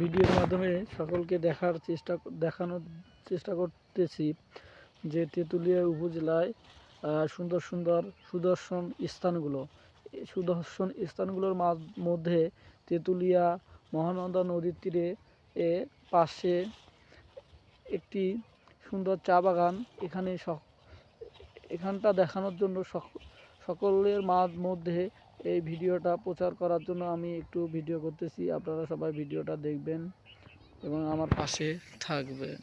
ভিডিওর মাধ্যমে সকলকে দেখার চেষ্টা, দেখানোর চেষ্টা করতেছি যে তেঁতুলিয়া উপজেলায় সুন্দর সুন্দর সুদর্শন স্থানগুলো। সুদর্শন স্থানগুলোর মধ্যে তেঁতুলিয়া মহানন্দা নদীর তীরে, এ পাশে একটি সুন্দর চা বাগান। এখানে এখানটা দেখানোর জন্য সক- সকলের মধ্যে এই ভিডিওটা প্রচার করার জন্য আমি একটু ভিডিও করতেছি। আপনারা সবাই ভিডিওটা দেখবেন এবং আমার পাশে থাকবেন।